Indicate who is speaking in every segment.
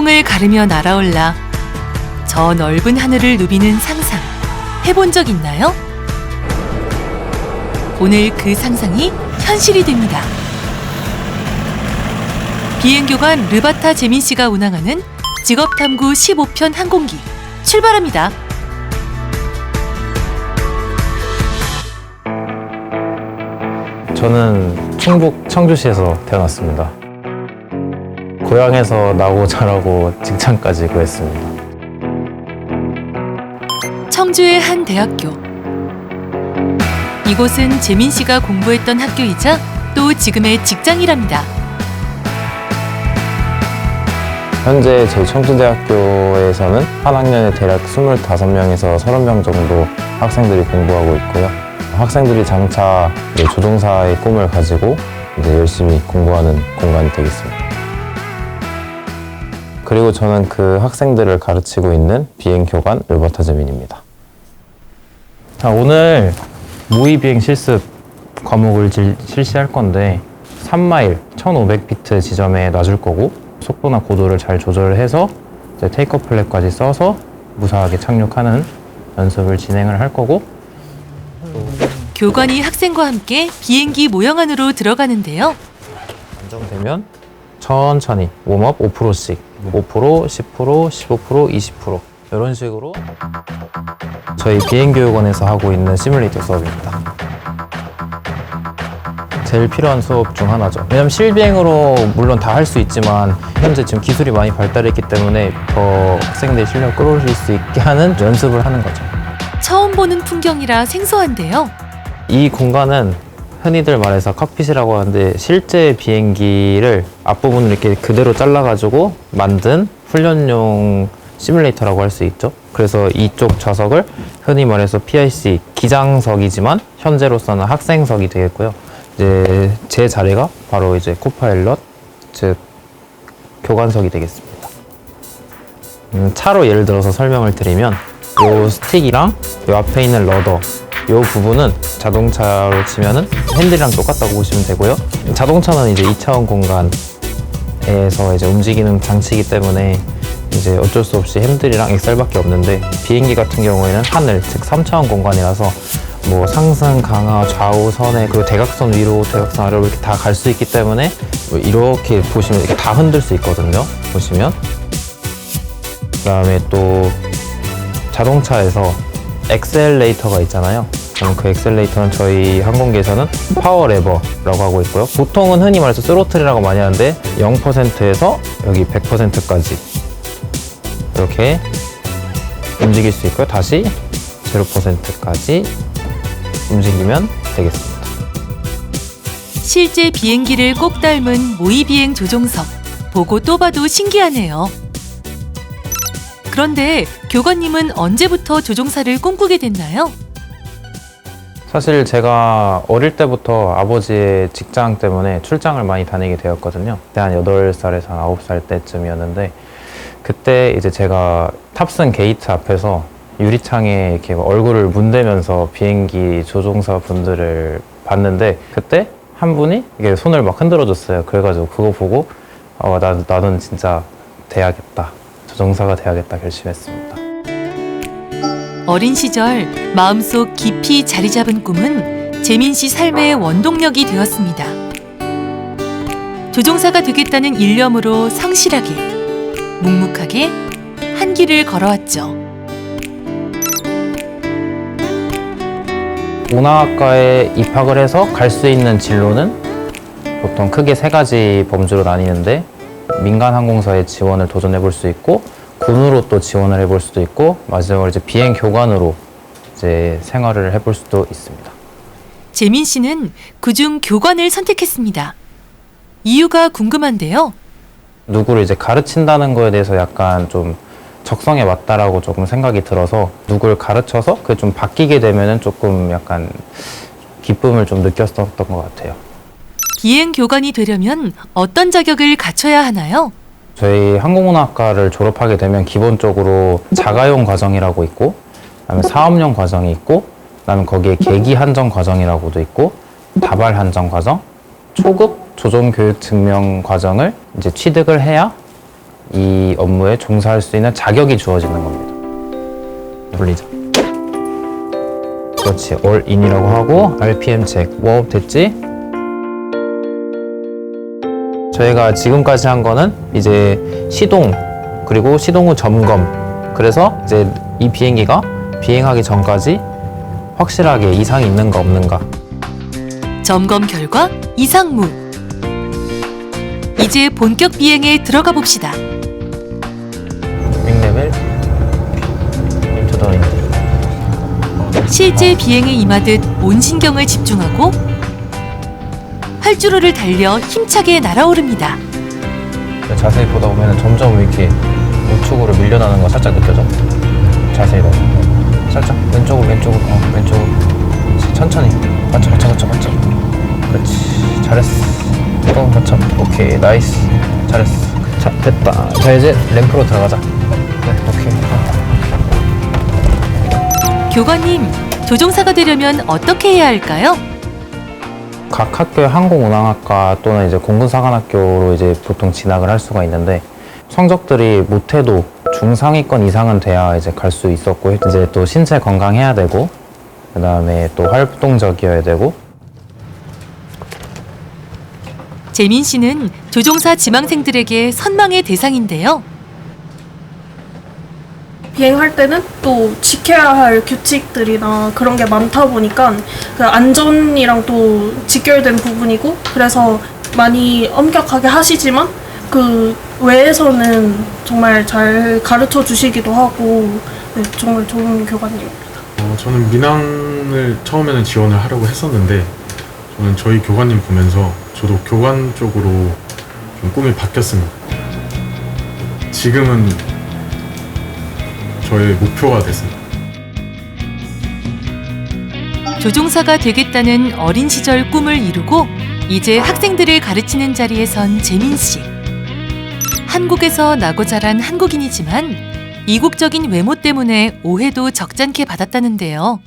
Speaker 1: 상공을 가르며 날아올라 저 넓은 하늘을 누비는 상상 해본 적 있나요? 오늘 그 상상이 현실이 됩니다. 비행교관 르바타 재민 씨가 운항하는 직업탐구 15편 항공기 출발합니다.
Speaker 2: 저는 충북 청주시에서 태어났습니다. 고향에서 나고 자라고 직장까지 구했습니다.
Speaker 1: 청주의 한 대학교. 이곳은 재민 씨가 공부했던 학교이자 또 지금의 직장이랍니다.
Speaker 2: 현재 저희 청주대학교에서는 한 학년에 대략 25명에서 30명 정도 학생들이 공부하고 있고요. 학생들이 장차 조종사의 꿈을 가지고 이제 열심히 공부하는 공간이 되겠습니다. 그리고 저는 그 학생들을 가르치고 있는 비행 교관 르버타 재민입니다. 자, 오늘 모의 비행 실습 과목을 질- 실시할 건데 3마일 1500피트 지점에 놔줄 거고 속도나 고도를 잘 조절해서 이제 테이크오프 플랫까지 써서 무사하게 착륙하는 연습을 진행을 할 거고
Speaker 1: 교관이 학생과 함께 비행기 모형 안으로 들어가는데요.
Speaker 2: 안정되면 천천히 웜업 5%씩 5%, 10%, 15%, 20% 이런 식으로 저희 비행교육원에서 하고 있는 시뮬레이터 수업입니다. 제일 필요한 수업 중 하나죠. 왜냐면 실비행으로 물론 다 할 수 있지만 현재 지금 기술이 많이 발달했기 때문에 더 학생들의 실력을 끌어올릴 수 있게 하는 연습을 하는 거죠.
Speaker 1: 처음 보는 풍경이라 생소한데요.
Speaker 2: 이 공간은 흔히들 말해서 칵핏이라고 하는데 실제 비행기를 앞부분을 이렇게 그대로 잘라가지고 만든 훈련용 시뮬레이터라고 할 수 있죠. 그래서 이쪽 좌석을 흔히 말해서 PIC 기장석이지만 현재로서는 학생석이 되겠고요. 이제 제 자리가 바로 이제 코파일럿 즉 교관석이 되겠습니다. 음, 차로 예를 들어서 설명을 드리면 요 스틱이랑 요 앞에 있는 러더 요 부분은 자동차로 치면은 핸들이랑 똑같다고 보시면 되고요. 자동차는 이제 2차원 공간에서 이제 움직이는 장치이기 때문에 이제 어쩔 수 없이 핸들이랑 엑셀밖에 없는데 비행기 같은 경우에는 하늘 즉 3차원 공간이라서 뭐 상승, 강하, 좌우, 선에 그리고 대각선 위로, 대각선 아래로 이렇게 다 갈 수 있기 때문에 뭐 이렇게 보시면 이렇게 다 흔들 수 있거든요. 보시면 그다음에 또 자동차에서 엑셀레이터가 있잖아요. 그럼 그 엑셀레이터는 저희 항공기에서는 파워 레버라고 하고 있고요. 보통은 흔히 말해서 스로틀이라고 많이 하는데 0%에서 여기 100%까지 이렇게 움직일 수 있고요. 다시 0%까지 움직이면 되겠습니다.
Speaker 1: 실제 비행기를 꼭 닮은 모의 비행 조종석. 보고 또 봐도 신기하네요. 그런데 교관님은 언제부터 조종사를 꿈꾸게 됐나요?
Speaker 2: 사실 제가 어릴 때부터 아버지의 직장 때문에 출장을 많이 다니게 되었거든요. 그때 한 8살에서 한 9살 때쯤이었는데 그때 이제 제가 탑승 게이트 앞에서 유리창에 이렇게 얼굴을 문대면서 비행기 조종사 분들을 봤는데 그때 한 분이 이게 손을 막 흔들어 줬어요. 그래가지고 그거 보고 어, 나, 나는 진짜 돼야겠다. 조종사가 돼야겠다 결심했습니다.
Speaker 1: 어린 시절 마음속 깊이 자리 잡은 꿈은 재민 씨 삶의 원동력이 되었습니다. 조종사가 되겠다는 일념으로 성실하게, 묵묵하게 한 길을 걸어왔죠.
Speaker 2: 운하학과에 입학을 해서 갈 수 있는 진로는 보통 크게 세 가지 범주로 나뉘는데 민간 항공사에 지원을 도전해 볼 수 있고 군으로 또 지원을 해볼 수도 있고 마지막으로 이제 비행 교관으로 이제 생활을 해볼 수도 있습니다.
Speaker 1: 재민 씨는 그중 교관을 선택했습니다. 이유가 궁금한데요.
Speaker 2: 누구를 이제 가르친다는 거에 대해서 약간 좀 적성에 맞다라고 조금 생각이 들어서 누구를 가르쳐서 그게 좀 바뀌게 되면은 조금 약간 기쁨을 좀 느꼈었던 것 같아요.
Speaker 1: 비행 교관이 되려면 어떤 자격을 갖춰야 하나요?
Speaker 2: 저희 항공운학과를 졸업하게 되면 기본적으로 자가용 과정이라고 있고, 그다음에 사업용 과정이 있고, 그다음에 거기에 계기 한정 과정이라고도 있고, 다발 한정 과정, 초급 조종 교육 증명 과정을 이제 취득을 해야 이 업무에 종사할 수 있는 자격이 주어지는 겁니다. 돌리자. 그렇지. all in이라고 하고 RPM 체크. 뭐 됐지? 저희가 지금까지 한 거는 이제 시동 그리고 시동 후 점검. 그래서 이제 이 비행기가 비행하기 전까지 확실하게 이상이 있는가 없는가.
Speaker 1: 점검 결과 이상무. 이제 본격 비행에 들어가 봅시다.
Speaker 2: 6레벨 인투더
Speaker 1: 실제 비행에 임하듯 온 신경을 집중하고 활주로를 달려 힘차게 날아오릅니다.
Speaker 2: 자세히 보다 보면 점점 이렇게 우측으로 밀려나는 거 살짝 느껴져. 자세히 봐. 살짝 왼쪽으로 왼쪽으로 어, 왼쪽으로 천천히 맞춰 맞춰 맞춰 맞춰. 그렇지 잘했어. 또 맞춰. 오케이 나이스 잘했어. 자 됐다. 자 이제 램프로 들어가자. 네 오케이.
Speaker 1: 교관님, 조종사가 되려면 어떻게 해야 할까요?
Speaker 2: 각 학교의 항공운항학과 또는 이제 공군사관학교로 이제 보통 진학을 할 수가 있는데 성적들이 못해도 중상위권 이상은 돼야 이제 갈 수 있었고 이제 또 신체 건강해야 되고 그 다음에 또 활동적이어야 되고
Speaker 1: 재민 씨는 조종사 지망생들에게 선망의 대상인데요.
Speaker 3: 비행할 때는 또 지켜야 할 규칙들이나 그런 게 많다 보니까 그 안전이랑 또 직결된 부분이고 그래서 많이 엄격하게 하시지만 그 외에서는 정말 잘 가르쳐 주시기도 하고 네, 정말 좋은 교관님입니다.
Speaker 4: 어, 저는 민항을 처음에는 지원을 하려고 했었는데 저는 저희 교관님 보면서 저도 교관 쪽으로 좀 꿈이 바뀌었습니다. 지금은 저의 목표가 됐습니다.
Speaker 1: 조종사가 되겠다는 어린 시절 꿈을 이루고 이제 학생들을 가르치는 자리에 선 재민 씨. 한국에서 나고 자란 한국인이지만 이국적인 외모 때문에 오해도 적잖게 받았다는데요.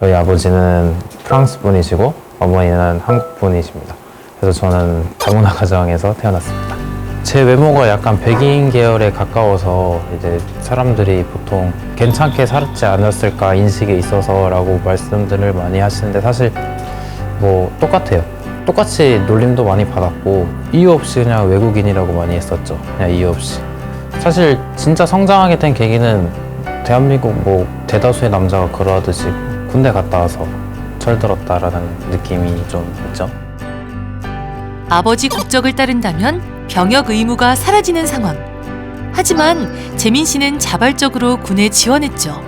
Speaker 2: 저희 아버지는 프랑스 분이시고 어머니는 한국 분이십니다. 그래서 저는 다문화 가정에서 태어났습니다. 제 외모가 약간 백인 계열에 가까워서 이제 사람들이 보통 괜찮게 살았지 않았을까 인식에 있어서라고 말씀들을 많이 하시는데 사실 뭐 똑같아요. 똑같이 놀림도 많이 받았고 이유 없이 그냥 외국인이라고 많이 했었죠. 그냥 이유 없이. 사실 진짜 성장하게 된 계기는 대한민국 뭐 대다수의 남자가 그러하듯이 군대 갔다 와서 철들었다라는 느낌이 좀 있죠.
Speaker 1: 아버지 국적을 따른다면 병역 의무가 사라지는 상황. 하지만 재민 씨는 자발적으로 군에 지원했죠.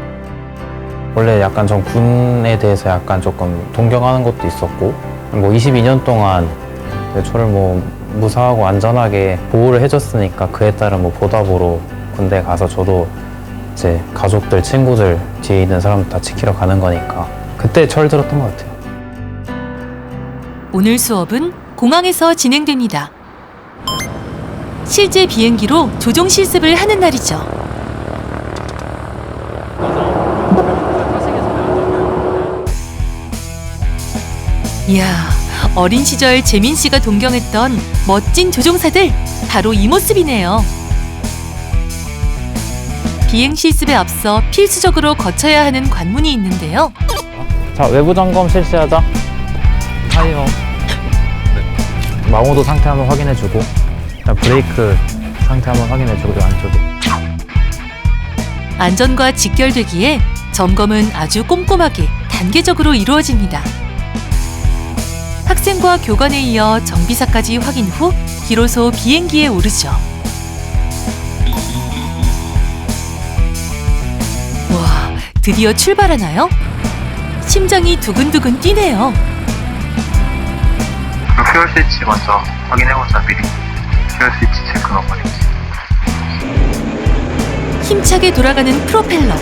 Speaker 2: 원래 약간 전 군에 대해서 약간 조금 동경하는 것도 있었고 뭐 22년 동안 저를 뭐 무사하고 안전하게 보호를 해줬으니까 그에 따른 뭐 보답으로 군대 가서 저도 이제 가족들 친구들 뒤에 있는 사람들 다 지키러 가는 거니까 그때 철들었던 것 같아요.
Speaker 1: 오늘 수업은 공항에서 진행됩니다. 실제 비행기로 조종 실습을 하는 날이죠. 이야, 어린 시절 재민 씨가 동경했던 멋진 조종사들 바로 이 모습이네요. 비행 실습에 앞서 필수적으로 거쳐야 하는 관문이 있는데요.
Speaker 2: 자 외부 점검 실시하자. 타이어. 마모도 상태 한번 확인해주고 그다음 브레이크 상태 한번 확인해 주고 이 안쪽에.
Speaker 1: 안전과 직결되기에 점검은 아주 꼼꼼하게 단계적으로 이루어집니다. 학생과 교관에 이어 정비사까지 확인 후 비로소 비행기에 오르죠. 와, 드디어 출발하나요? 심장이 두근두근 뛰네요.
Speaker 5: 그 퓨얼 스위치 먼저 확인해보자 미리 퓨얼 스위치 체크 넣어버리겠습니다
Speaker 1: 힘차게 돌아가는 프로펠러.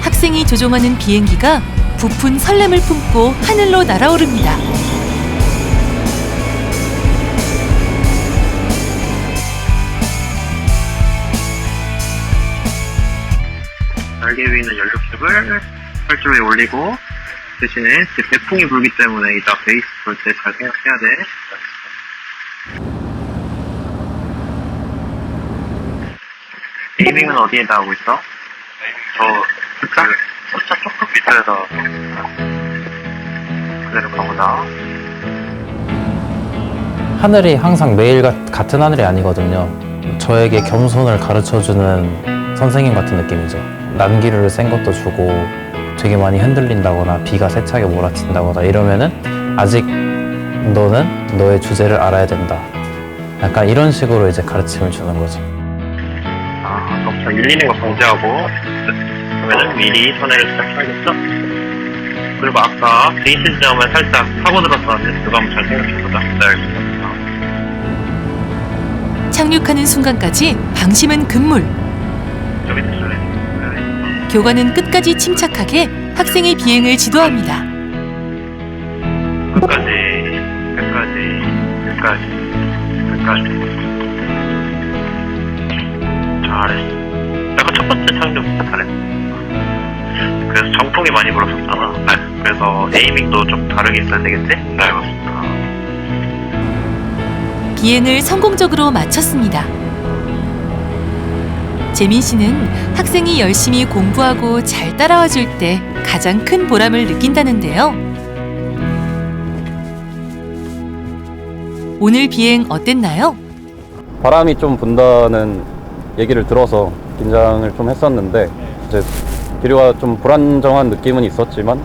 Speaker 1: 학생이 조종하는 비행기가 부푼 설렘을 품고 하늘로 날아오릅니다.
Speaker 5: 날개 위에 있는 연료캡을 활주로에 올리고 대신에 이제 대풍이 불기 때문에 이따 베이스 볼 때 잘 생각해야 돼 에이밍은 어디에다 하고 있어? 저 숫자? 숫자 조금 밑에서 그대로 가보자
Speaker 2: 하늘이 항상 매일 가- 같은 하늘이 아니거든요. 저에게 겸손을 가르쳐주는 선생님 같은 느낌이죠. 난기를 센 것도 주고 되게 많이 흔들린다거나 비가 세차게 몰아친다거나 이러면은 아직 너는 너의 주제를 알아야 된다. 약간 이런 식으로 이제 가르침을 주는 거죠.
Speaker 5: 아 그럼 저 밀리는 거 방지하고 그러면은 미리 손해를 시작해야겠죠? 그리고 아까 베이스 지점에 살짝 사고 들었었는데 그거 한번 잘 생각해보자 네
Speaker 1: 착륙하는 순간까지 방심은 금물.
Speaker 5: 네.
Speaker 1: 교관은 끝까지 침착하게 학생의 비행을 지도합니다.
Speaker 5: 끝까지 끝까지 끝까지 끝까지 잘했어 내가 첫 번째 착륙 잘했어 그래서 정풍이 많이 불었었잖아 네. 그래서 에이밍도 좀 다르게 있어야 되겠지? 네 맞습니다
Speaker 1: 비행을 성공적으로 마쳤습니다. 재민 씨는 학생이 열심히 공부하고 잘 따라와 줄 때 가장 큰 보람을 느낀다는데요. 오늘 비행 어땠나요?
Speaker 6: 바람이 좀 분다는 얘기를 들어서 긴장을 좀 했었는데 이제 기류가 좀 불안정한 느낌은 있었지만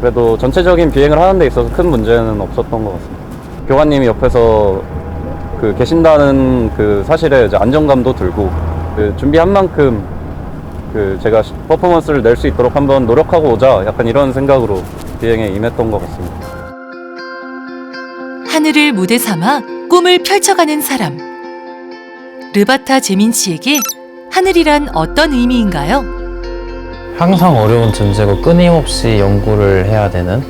Speaker 6: 그래도 전체적인 비행을 하는 데 있어서 큰 문제는 없었던 것 같습니다. 교관님이 옆에서 그 계신다는 그 사실에 이제 안정감도 들고 그 준비한 만큼 그 제가 시- 퍼포먼스를 낼 수 있도록 한번 노력하고 오자 약간 이런 생각으로 비행에 임했던 것 같습니다.
Speaker 1: 하늘을 무대 삼아 꿈을 펼쳐가는 사람. 르바타 재민 씨에게 하늘이란 어떤 의미인가요?
Speaker 2: 항상 어려운 존재고 끊임없이 연구를 해야 되는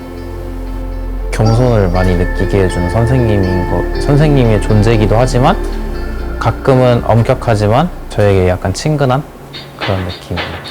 Speaker 2: 겸손을 많이 느끼게 해주는 선생님인 거, 선생님의 존재이기도 하지만 가끔은 엄격하지만 저에게 약간 친근한 그런 느낌이에요.